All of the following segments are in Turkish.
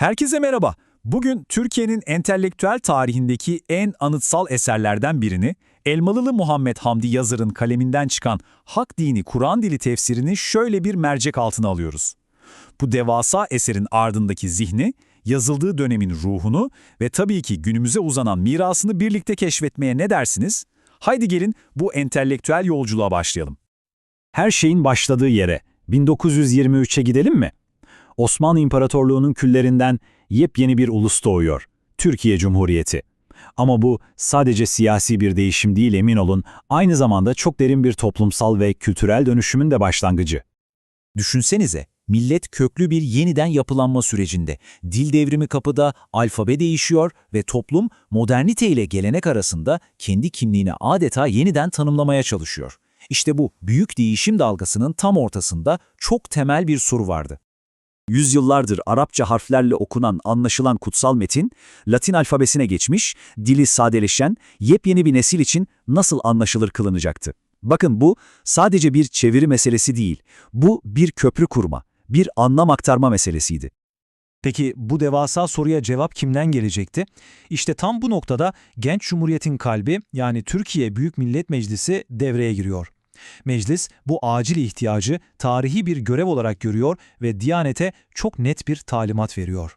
Herkese merhaba. Bugün Türkiye'nin entelektüel tarihindeki en anıtsal eserlerden birini, Elmalılı Muhammed Hamdi Yazır'ın kaleminden çıkan Hak Dini Kur'an Dili tefsirini şöyle bir mercek altına alıyoruz. Bu devasa eserin ardındaki zihni, yazıldığı dönemin ruhunu ve tabii ki günümüze uzanan mirasını birlikte keşfetmeye ne dersiniz? Haydi gelin bu entelektüel yolculuğa başlayalım. Her şeyin başladığı yere, 1923'e gidelim mi? Osmanlı İmparatorluğu'nun küllerinden yepyeni bir ulus doğuyor. Türkiye Cumhuriyeti. Ama bu sadece siyasi bir değişim değil emin olun, aynı zamanda çok derin bir toplumsal ve kültürel dönüşümün de başlangıcı. Düşünsenize, millet köklü bir yeniden yapılanma sürecinde. Dil devrimi kapıda, alfabe değişiyor ve toplum modernite ile gelenek arasında kendi kimliğini adeta yeniden tanımlamaya çalışıyor. İşte bu büyük değişim dalgasının tam ortasında çok temel bir soru vardı. Yüzyıllardır Arapça harflerle okunan, anlaşılan kutsal metin, Latin alfabesine geçmiş, dili sadeleşen, yepyeni bir nesil için nasıl anlaşılır kılınacaktı? Bakın bu sadece bir çeviri meselesi değil, bu bir köprü kurma, bir anlam aktarma meselesiydi. Peki bu devasa soruya cevap kimden gelecekti? İşte tam bu noktada genç cumhuriyetin kalbi yani Türkiye Büyük Millet Meclisi devreye giriyor. Meclis bu acil ihtiyacı tarihi bir görev olarak görüyor ve Diyanet'e çok net bir talimat veriyor.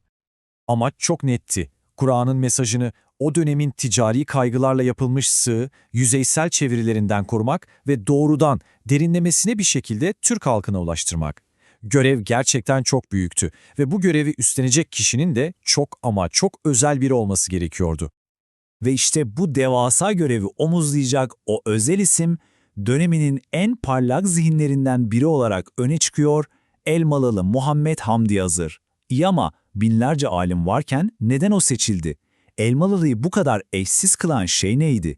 Amaç çok netti. Kur'an'ın mesajını o dönemin ticari kaygılarla yapılmış sığ, yüzeysel çevirilerinden korumak ve doğrudan derinlemesine bir şekilde Türk halkına ulaştırmak. Görev gerçekten çok büyüktü ve bu görevi üstlenecek kişinin de çok ama çok özel biri olması gerekiyordu. Ve işte bu devasa görevi omuzlayacak o özel isim, döneminin en parlak zihinlerinden biri olarak öne çıkıyor Elmalılı Muhammed Hamdi Yazır. İyi ama binlerce alim varken neden o seçildi? Elmalılı'yı bu kadar eşsiz kılan şey neydi?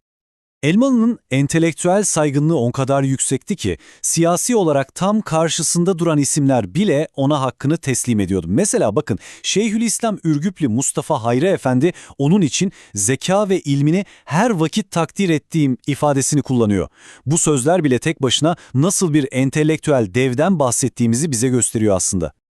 Elmalı'nın entelektüel saygınlığı on kadar yüksekti ki siyasi olarak tam karşısında duran isimler bile ona hakkını teslim ediyordu. Mesela bakın Şeyhülislam Ürgüplü Mustafa Hayri Efendi onun için zeka ve ilmini her vakit takdir ettiğim ifadesini kullanıyor. Bu sözler bile tek başına nasıl bir entelektüel devden bahsettiğimizi bize gösteriyor aslında.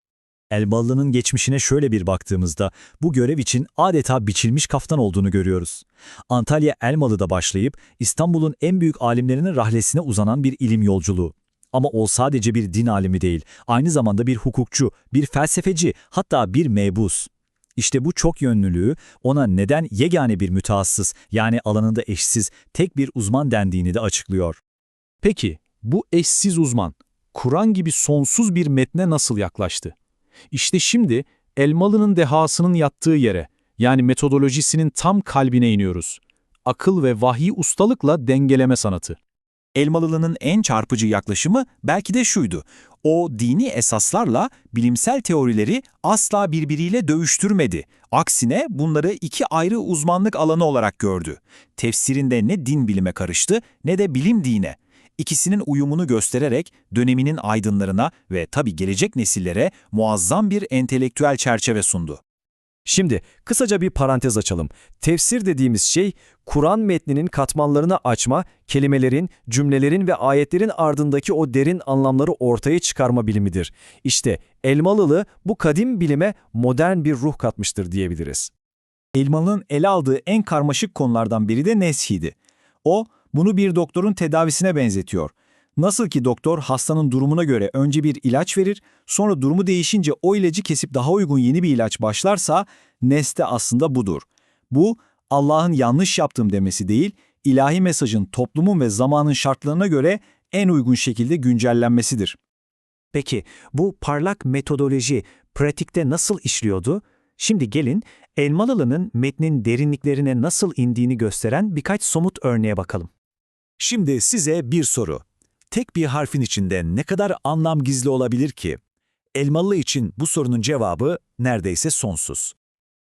Elmalı'nın geçmişine şöyle bir baktığımızda bu görev için adeta biçilmiş kaftan olduğunu görüyoruz. Antalya Elmalı'da başlayıp İstanbul'un en büyük alimlerinin rahlesine uzanan bir ilim yolculuğu. Ama o sadece bir din alimi değil, aynı zamanda bir hukukçu, bir felsefeci, hatta bir mebus. İşte bu çok yönlülüğü ona neden yegane bir mütehassıs yani alanında eşsiz tek bir uzman dendiğini de açıklıyor. Peki bu eşsiz uzman Kur'an gibi sonsuz bir metne nasıl yaklaştı? İşte şimdi Elmalı'nın dehasının yattığı yere, yani metodolojisinin tam kalbine iniyoruz. Akıl ve vahiy ustalıkla dengeleme sanatı. Elmalılı'nın en çarpıcı yaklaşımı belki de şuydu. O dini esaslarla bilimsel teorileri asla birbiriyle dövüştürmedi. Aksine bunları iki ayrı uzmanlık alanı olarak gördü. Tefsirinde ne din bilime karıştı ne de bilim dine. İkisinin uyumunu göstererek döneminin aydınlarına ve tabii gelecek nesillere muazzam bir entelektüel çerçeve sundu. Şimdi kısaca bir parantez açalım. Tefsir dediğimiz şey, Kur'an metninin katmanlarını açma, kelimelerin, cümlelerin ve ayetlerin ardındaki o derin anlamları ortaya çıkarma bilimidir. İşte Elmalılı bu kadim bilime modern bir ruh katmıştır diyebiliriz. Elmalı'nın ele aldığı en karmaşık konulardan biri de neshiydi. O, bunu bir doktorun tedavisine benzetiyor. Nasıl ki doktor hastanın durumuna göre önce bir ilaç verir, sonra durumu değişince o ilacı kesip daha uygun yeni bir ilaç başlarsa, Nes'te aslında budur. Bu, Allah'ın yanlış yaptım demesi değil, ilahi mesajın toplumun ve zamanın şartlarına göre en uygun şekilde güncellenmesidir. Peki bu parlak metodoloji pratikte nasıl işliyordu? Şimdi gelin Elmalılı'nın metnin derinliklerine nasıl indiğini gösteren birkaç somut örneğe bakalım. Şimdi size bir soru. Tek bir harfin içinde ne kadar anlam gizli olabilir ki? Elmalı için bu sorunun cevabı neredeyse sonsuz.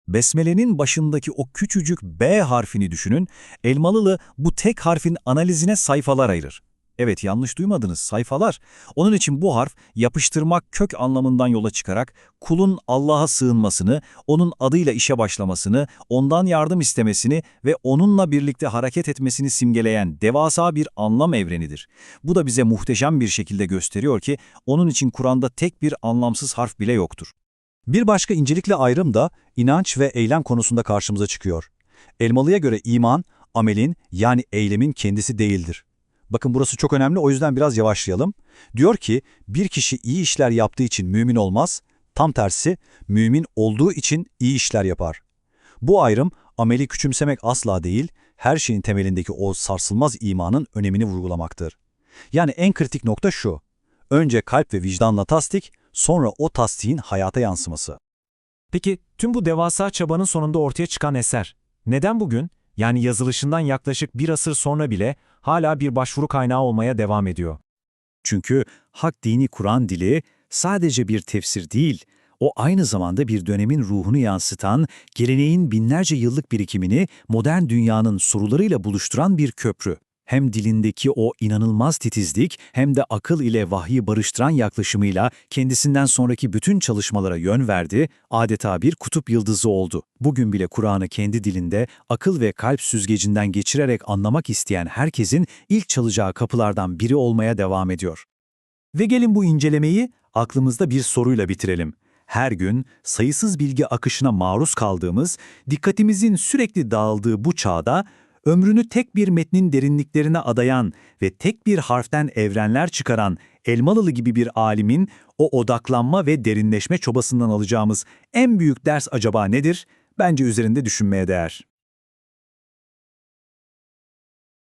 Besmele'nin başındaki o küçücük B harfini düşünün, Elmalılı bu tek harfin analizine sayfalar ayırır. Evet yanlış duymadınız sayfalar. Onun için bu harf yapıştırmak kök anlamından yola çıkarak kulun Allah'a sığınmasını, onun adıyla işe başlamasını, ondan yardım istemesini ve onunla birlikte hareket etmesini simgeleyen devasa bir anlam evrenidir. Bu da bize muhteşem bir şekilde gösteriyor ki onun için Kur'an'da tek bir anlamsız harf bile yoktur. Bir başka incelikli ayrım da inanç ve eylem konusunda karşımıza çıkıyor. Elmalı'ya göre iman, amelin yani eylemin kendisi değildir. Bakın burası çok önemli o yüzden biraz yavaşlayalım. Diyor ki bir kişi iyi işler yaptığı için mümin olmaz, tam tersi mümin olduğu için iyi işler yapar. Bu ayrım ameli küçümsemek asla değil, her şeyin temelindeki o sarsılmaz imanın önemini vurgulamaktır. Yani en kritik nokta şu. Önce kalp ve vicdanla tasdik, sonra o tasdiğin hayata yansıması. Peki tüm bu devasa çabanın sonunda ortaya çıkan eser, neden bugün, yani yazılışından yaklaşık bir asır sonra bile hala bir başvuru kaynağı olmaya devam ediyor? Çünkü hak dini Kur'an dili sadece bir tefsir değil, o aynı zamanda bir dönemin ruhunu yansıtan, geleneğin binlerce yıllık birikimini modern dünyanın sorularıyla buluşturan bir köprü. Hem dilindeki o inanılmaz titizlik hem de akıl ile vahyi barıştıran yaklaşımıyla kendisinden sonraki bütün çalışmalara yön verdi, adeta bir kutup yıldızı oldu. Bugün bile Kur'an'ı kendi dilinde akıl ve kalp süzgecinden geçirerek anlamak isteyen herkesin ilk çalacağı kapılardan biri olmaya devam ediyor. Ve gelin bu incelemeyi aklımızda bir soruyla bitirelim. Her gün sayısız bilgi akışına maruz kaldığımız, dikkatimizin sürekli dağıldığı bu çağda, ömrünü tek bir metnin derinliklerine adayan ve tek bir harften evrenler çıkaran Elmalılı gibi bir alimin o odaklanma ve derinleşme çobasından alacağımız en büyük ders acaba nedir? Bence üzerinde düşünmeye değer.